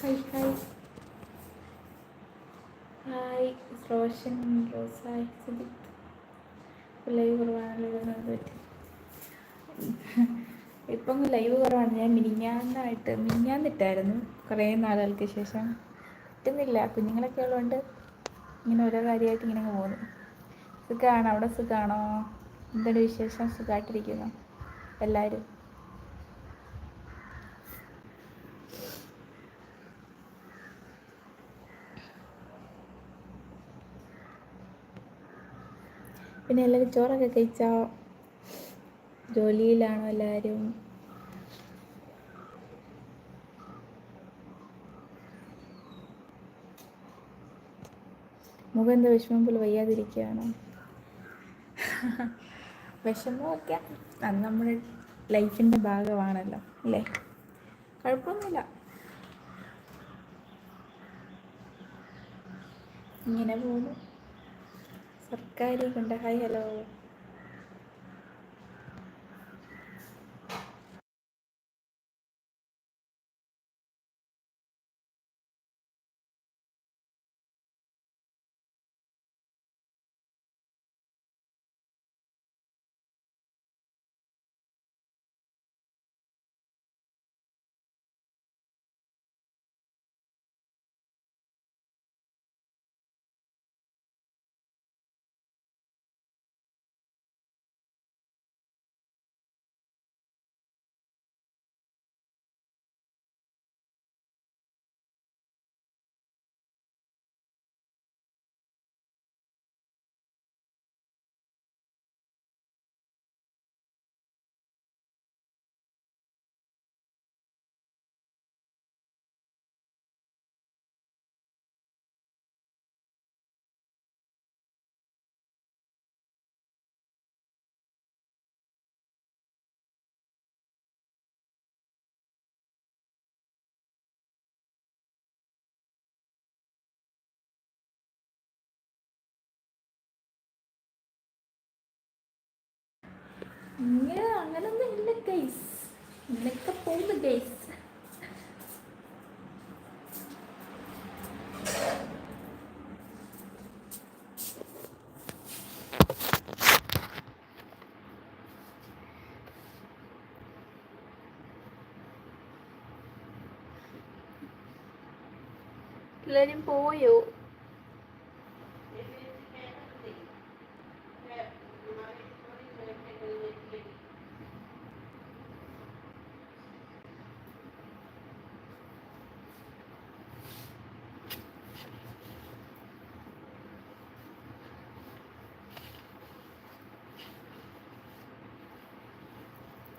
Hi hi hi Roshan Rose hi Sudeep live കുറവാണല്ലോ പറ്റി ഇപ്പം ലൈവ് കുറവാണ്. ഞാൻ മിനിഞ്ഞാന്നായിട്ട് മിനിഞ്ഞാന്നിട്ടായിരുന്നു കുറേ നാളുകൾക്ക് ശേഷം. കിട്ടുന്നില്ല. കുഞ്ഞുങ്ങളൊക്കെ ഉള്ളതുകൊണ്ട് ഇങ്ങനെ ഓരോ കാര്യമായിട്ട് ഇങ്ങനെ പോകുന്നു. സുഖമാണോ അവിടെ സുഖമാണോ എന്താണ് വിശേഷം? സുഖമായിട്ടിരിക്കുന്നു? എല്ലാവരും? പിന്നെ എല്ലാവരും ചോറൊക്കെ കഴിച്ചോ? ജോലിയിലാണോ എല്ലാവരും മുഖം എന്താ വിഷമം പോലെ വയ്യാതിരിക്കുകയാണോ? വിഷമമൊക്കെ. അത് നമ്മുടെ ലൈഫിന്റെ ഭാഗമാണല്ലോ അല്ലേ? കുഴപ്പമൊന്നുമില്ല. ഇങ്ങനെ പോകുന്നു. സർക്കാരി ഹായ് ഹലോ. ഇങ്ങനെ അങ്ങനൊന്നും ഇല്ല ഗൈസ് ഇങ്ങനെയൊക്കെ പോകുന്നു ഗൈസ് എല്ലാരും പോയോ?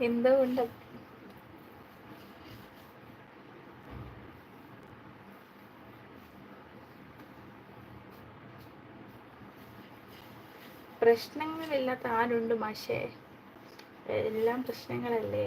എന്തോ ഉണ്ട് പ്രശ്നങ്ങളില്ലാത്ത ആരുണ്ട് മാഷേ? എല്ലാം പ്രശ്നങ്ങളല്ലേ?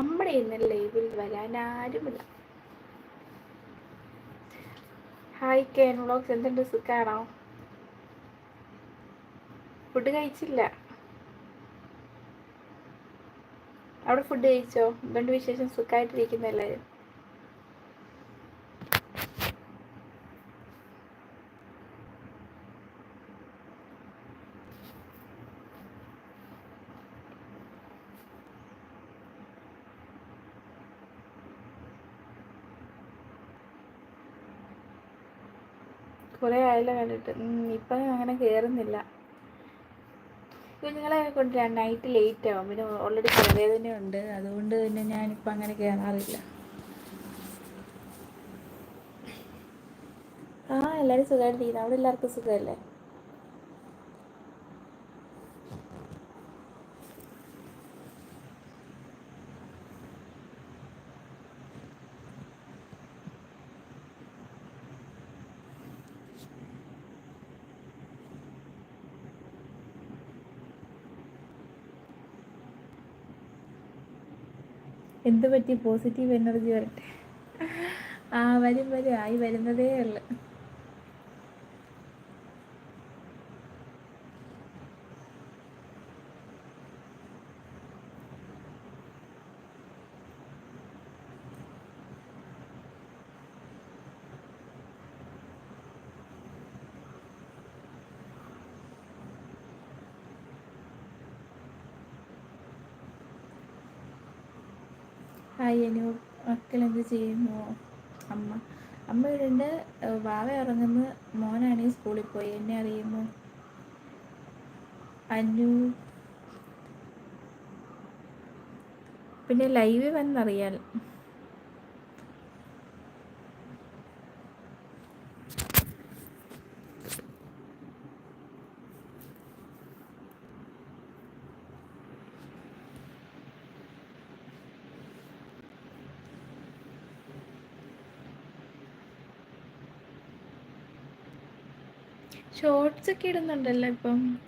നമ്മുടെ ഇന്ന് ലൈവിൽ വരാൻ ആരുമില്ല ഹായ് കേൻ വ്ളോഗ്സ് എന്തുണ്ട്? സുഖാണോ? ഫുഡ് കഴിച്ചില്ല. അവിടെ ഫുഡ് കഴിച്ചോ? എന്തുകൊണ്ട് വിശേഷം? സുഖമായിട്ടിരിക്കുന്ന എല്ലാവരും കുറേ ആയല്ലോ കണ്ടിട്ട്. ഇപ്പം അങ്ങനെ കയറുന്നില്ല കുഞ്ഞുങ്ങളെ കൊണ്ട് നൈറ്റ് ലേറ്റ് ആവും. പിന്നെ ഓൾറെഡി തലവേദനയുണ്ട്. അതുകൊണ്ട് പിന്നെ ഞാനിപ്പോൾ അങ്ങനെ കയറാറില്ല ആ എല്ലാവരും സുഖമായിട്ടിരിക്കുന്നു. അവിടെ എല്ലാവർക്കും സുഖമല്ലേ? എന്ത് പറ്റി പോസിറ്റീവ് എനർജി വരട്ടെ. ആ വരും വരും. ആയി വരുന്നതേ ഉള്ളു. ഹായ് അനു മക്കൾ എന്ത് ചെയ്യുന്നു? അമ്മ. അമ്മ ഇവിടുണ്ട് വാവ ഇറങ്ങുന്നു മോനാണെങ്കിൽ സ്കൂളിൽ പോയി. എന്നെ അറിയുമോ? അനു. പിന്നെ ലൈവ് വന്നറിയാൽ ഷോർട്സ് ഒക്കെ ഇടുന്നുണ്ടല്ലോ ഇപ്പം.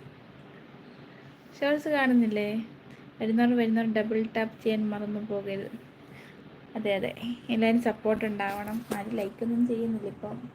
ഷോർട്സ് കാണുന്നില്ലേ? വരുന്നവർ വരുന്നവർ ഡബിൾ ടാപ്പ് ചെയ്യാൻ മറന്നു പോകരുത്. അതെ അതെ. എല്ലാവരും സപ്പോർട്ട് ഉണ്ടാവണം. ആരും ലൈക്കൊന്നും ചെയ്യുന്നില്ല ഇപ്പം.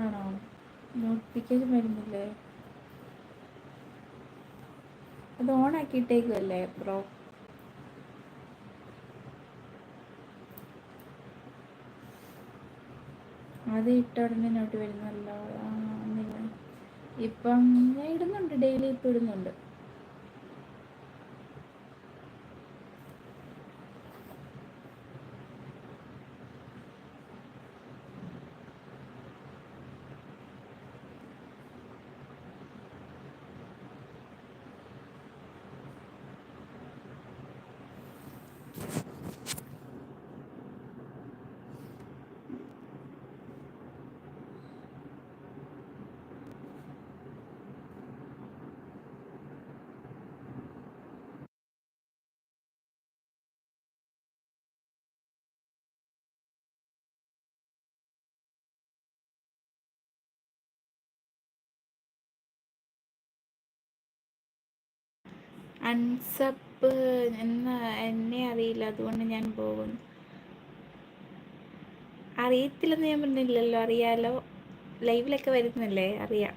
ആണോ? നോട്ടിഫിക്കേഷൻ വരുന്നില്ലേ? അത് ഓൺ ആക്കിയിട്ടേക്കല്ലേ ബ്രോ അത് ഇട്ട ഉടനെ നോട്ട് വരുന്നല്ലോ ഇപ്പം ഞാൻ ഇടുന്നുണ്ട് ഡെയിലി ഇപ്പം ഇടുന്നുണ്ട്. അൺസപ്പ് എന്ന എന്നെ അറിയില്ല അതുകൊണ്ട് ഞാൻ പോകുന്നു. അറിയത്തില്ലെന്ന് ഞാൻ പറഞ്ഞില്ലല്ലോ അറിയാലോ? ലൈവിലൊക്കെ വരുന്നില്ലേ? അറിയാം.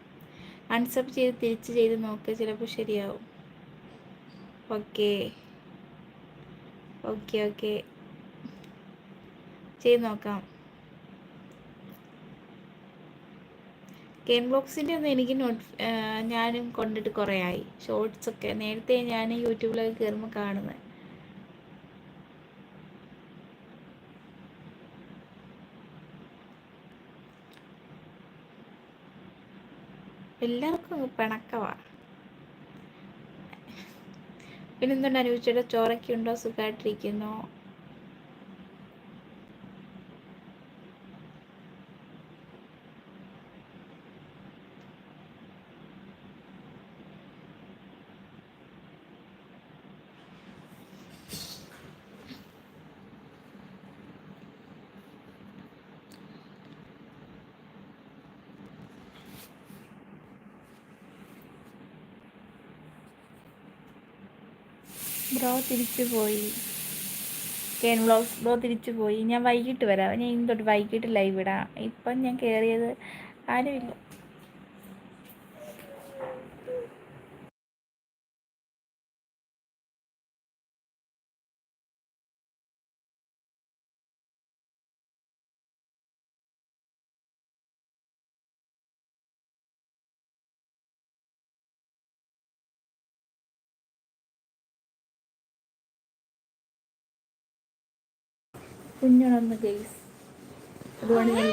അൺസപ്പ് ചെയ്ത് തിരിച്ച് ചെയ്ത് നോക്ക് ചിലപ്പോൾ ശരിയാവും. ഓക്കെ. Okay okay. ചെയ്ത് നോക്കാം. ഗെയിം ബോക്സിന്റെ ഒന്നും എനിക്ക് നോട്ട് ഞാനും കൊണ്ടിട്ട് കുറേ ആയി ഷോർട്സ് ഒക്കെ. നേരത്തെ ഞാൻ യൂട്യൂബിലൊക്കെ കയറുമ്പോൾ കാണുന്നത് എല്ലാവർക്കും പിണക്കവാ. പിന്നെന്തുകൊണ്ട് അനുഭവിച്ചിട്ട് ഉണ്ടോ? സുഖമായിട്ടിരിക്കുന്നു ബ്രോ തിരിച്ചു പോയി. കേൻ വ്ളോഗ്സ് ബ്രോ തിരിച്ചു പോയി. ഞാൻ വൈകിട്ട് വരാം. ഞാൻ ഇന്ന് തൊട്ട് വൈകിട്ട് ലൈവ് ഇടാം ഇപ്പം ഞാൻ കയറിയത് ആരുമില്ല. കുഞ്ഞുണർന്ന് ഗെയ്സ് അതുകൊണ്ട് ഞാൻ